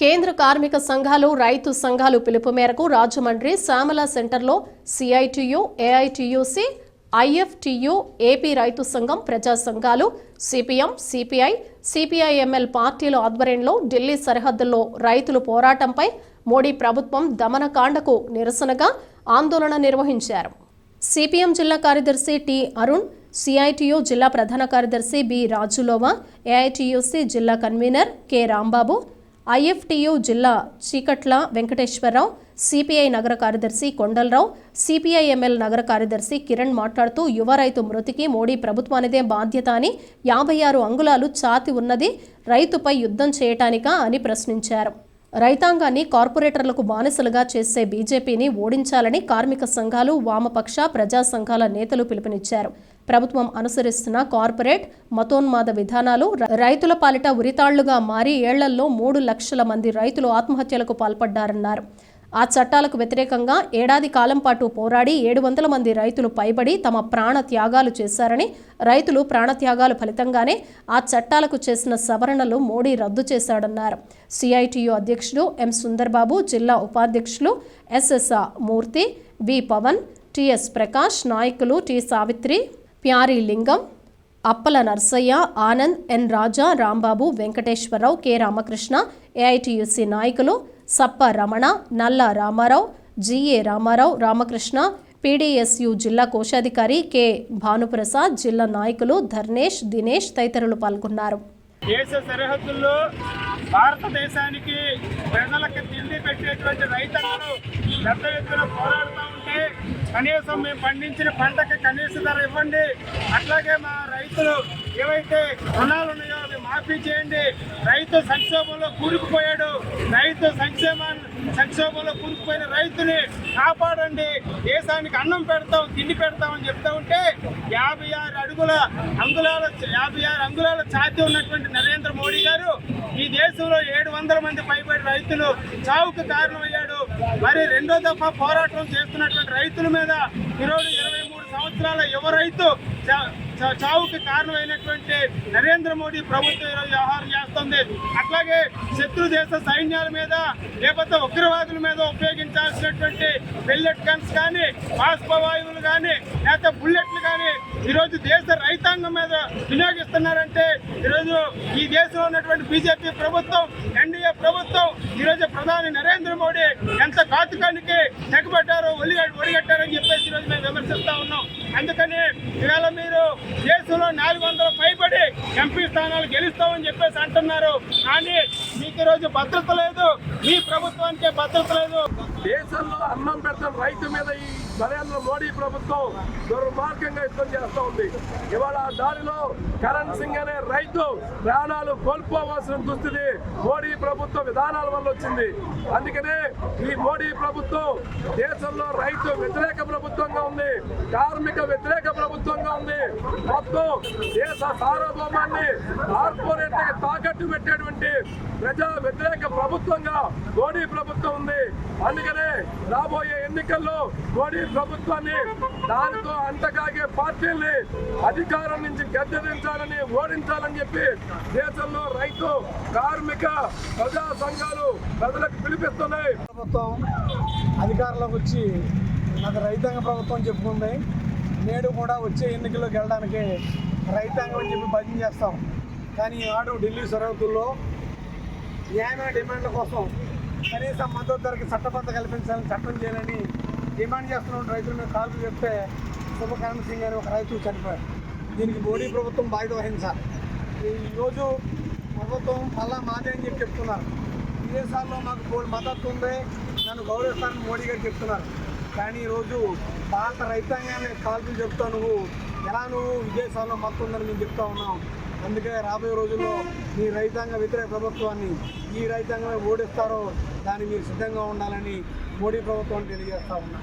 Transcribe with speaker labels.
Speaker 1: కేంద్ర కార్మిక సంఘాలు రైతు సంఘాలు పిలుపు మేరకు రాజమండ్రి శ్యామల సెంటర్లో సిఐటియు ఏఐటియుసి ఐఎఫ్టియు ఏపీ రైతు సంఘం ప్రజా సంఘాలు సిపిఎం సిపిఐ సిపిఐఎంఎల్ పార్టీల ఆధ్వర్యంలో ఢిల్లీ సరిహద్దుల్లో రైతులు పోరాటంపై మోడీ ప్రభుత్వం దమనకాండకు నిరసనగా ఆందోళన నిర్వహించారు. సిపిఎం జిల్లా కార్యదర్శి టి అరుణ్ సిఐటియు జిల్లా ప్రధాన కార్యదర్శి బి రాజులోవా ఏఐటియుసి జిల్లా కన్వీనర్ కె రాంబాబు ఐఎఫ్టియు జిల్లా చీకట్ల వెంకటేశ్వరరావు సిపిఐ నగర కార్యదర్శి కొండలరావు సిపిఐఎంఎల్ నగర కార్యదర్శి కిరణ్ మాట్లాడుతూ యువ రైతు మృతికి మోడీ ప్రభుత్వానిదే బాధ్యత అని యాభై ఆరు అంగుళాలు ఛాతి ఉన్నది రైతుపై యుద్ధం చేయటానికా అని ప్రశ్నించారు. రైతాంగాన్ని కార్పొరేటర్లకు బానిసలుగా చేసే బీజేపీని ఓడించాలని కార్మిక సంఘాలు వామపక్ష ప్రజా సంఘాల నేతలు పిలుపునిచ్చారు. ప్రభుత్వం అనుసరిస్తున్న కార్పొరేట్ మతోన్మాద విధానాలు రైతుల పాలిట ఉరితాళ్ళుగా మారి ఏళ్ళలో మూడు లక్షల మంది రైతులు ఆత్మహత్యలకు పాల్పడ్డారన్నారు. ఆ చట్టాలకు వ్యతిరేకంగా ఏడాది కాలం పాటు పోరాడి ఏడు వందల మంది రైతులు పైబడి తమ ప్రాణ త్యాగాలు చేశారని రైతులు ప్రాణత్యాగాలు ఫలితంగానే ఆ చట్టాలకు చేసిన సవరణలు మోడీ రద్దు చేశాడన్నారు. సిఐటియు అధ్యక్షుడు ఎం సుందర్బాబు జిల్లా ఉపాధ్యక్షులు SS Murthy V Pavan TS Prakash నాయకులు T Savitri Pyari Lingam Appala Narsaiah Anand N Raja Rambabu Venkateswararao K Ramakrishna AITUC నాయకులు సప్ప రమణ నల్ల రామారావు జిఏ రామారావు రామకృష్ణ పీడీఎస్యు జిల్లా కోశాధికారి కె. భానుప్రసాద్ జిల్లా నాయకులు ధర్నేష్ దినేష్ తదితరులు పాల్గొన్నారు.
Speaker 2: దేశ సరిహద్దుల్లో భారతదేశానికి ప్రజలకు తిండి పెట్టేటువంటి రైతన్నలు పెద్ద ఎత్తున పోరాడుతూ ఉంటే కనీసం మేము పండించిన పంటకి కనీస ధర ఇవ్వండి. అట్లాగే మా రైతులు ఏవైతే రుణాలు ఉన్నాయో అవి మాఫీ చేయండి. రైతు సంక్షోభంలో కూరుకుపోయాడు. రైతు సంక్షేమ సంక్షోభంలో కూరుకుపోయిన రైతుని కాపాడండి. దేశానికి అన్నం పెడతాం తిండి పెడతామని చెప్తా ఉంటే యాభై ఆరు అడుగుల అంగుళాల యాభై ఆరు అంగుళాల ఛాతి ఉన్నటువంటి నరేంద్ర మోడీ గారు ఈ దేశంలో ఏడు వందల మంది పైబడి రైతులు చావుకు కారణమయ్యాడు. మరి రెండో దఫా పోరాటం చేస్తున్నటువంటి రైతుల మీద ఈరోజు ఇరవై మూడు సంవత్సరాల యువ రైతు చా- చావుకి కారణమైనటువంటి నరేంద్ర మోడీ ప్రభుత్వం ఈరోజు వ్యవహారం చేస్తుంది. అట్లాగే శత్రు దేశ సైన్యాల మీద లేకపోతే ఉగ్రవాదుల మీద ఉపయోగించాల్సినటువంటి బెల్లెట్ గన్స్ కానీ బాష్పవాయువులు కానీ లేకపోతే బుల్లెట్లు కానీ ఈరోజు దేశ రైతాంగం మీద వినియోగిస్తున్నారంటే ఈరోజు ఈ దేశంలో ఉన్నటువంటి బీజేపీ ప్రభుత్వం ఎన్డీఏ ప్రభుత్వం ఈరోజు ప్రధాని నరేంద్ర మోడీ ఎంత ఘాతుకానికి తెగబడ్డారో ఒలిగ ఒడిగట్టారని చెప్పేసి ఈరోజు మేము విమర్శిస్తా ఉన్నాం. అందుకని ఈవేళ మీరు దేశంలో నాలుగు వందల పైబడి ఎంపీ స్థానాలు గెలుస్తామని చెప్పేసి అంటున్నారు. కానీ మీకు ఈరోజు భద్రత లేదు. మీ ప్రభుత్వానికే భద్రత లేదు.
Speaker 3: దేశంలో అన్నం పెట్టడం రైతు మీద ఈ నరేంద్ర మోడీ ప్రభుత్వం దుర్మార్గంగా యుద్ధం చేస్తూ ఉంది. ఇవాళ దారిలో కరణ్ సింగ్ అనే రైతు ప్రాణాలు కోల్పోవాల్సిన దుస్థితి మోడీ ప్రభుత్వ విధానాల వల్ల వచ్చింది. అందుకనే ఈ మోడీ ప్రభుత్వం దేశంలో రైతు వ్యతిరేక ప్రభుత్వంగా ఉంది కార్మిక వ్యతిరేక ప్రభుత్వంగా ఉంది. మొత్తం దేశ సార్వభౌమాన్ని కార్పొరేట్ తాకట్టు పెట్టేటువంటి ప్రజా వ్యతిరేక ప్రభుత్వంగా మోడీ ప్రభుత్వం ఉంది. అందుకనే రాబోయే ఎన్నికల్లో మోడీ ప్రభుత్వాన్ని దానితో అంటకాగే పార్టీల్ని అధికారం నుంచి గద్దెదించాలని ఓడించాలని చెప్పి దేశంలో రైతు కార్మిక ప్రజా సంఘాలు ప్రజలకు పిలిపిస్తున్నాయి.
Speaker 4: ప్రభుత్వం అధికారంలోకి వచ్చి నాకు రైతాంగ ప్రభుత్వం చెప్పుకుంది. నేడు కూడా వచ్చే ఎన్నికల్లోకి వెళ్ళడానికి రైతాంగం అని చెప్పి భజన చేస్తాం. కానీ ఈనాడు ఢిల్లీ సరిహద్దుల్లో న్యాయమైన డిమాండ్ల కోసం కనీస మద్దతు ధరకి చట్టబద్ధ కల్పించాలని చట్టం చేయాలని డిమాండ్ చేస్తున్న. రైతుల మీద కాల్పు చెప్తే శుభకరణ్ సింగ్ అని ఒక రైతు చనిపోయారు. దీనికి మోడీ ప్రభుత్వం బాధ్యత వహించాలి. ఈరోజు ప్రభుత్వం మళ్ళా మాదే అని చెప్పి చెప్తున్నారు. విదేశాల్లో మాకు మద్దతు ఉంది. నన్ను గౌరవిస్తానని మోడీ గారు చెప్తున్నారు. కానీ ఈరోజు భారత రైతాంగాన్ని కాల్పులు చెప్తా నువ్వు ఎలా నువ్వు విదేశాల్లో మద్దతు ఉందని మేము చెప్తా ఉన్నాం. అందుకే రాబోయే రోజుల్లో మీ రైతాంగ వ్యతిరేక ప్రభుత్వాన్ని ఈ రైతాంగమే ఓడిస్తారో దాన్ని మీరు సిద్ధంగా ఉండాలని మోడీ ప్రభుత్వాన్ని తెలియజేస్తా ఉన్నా.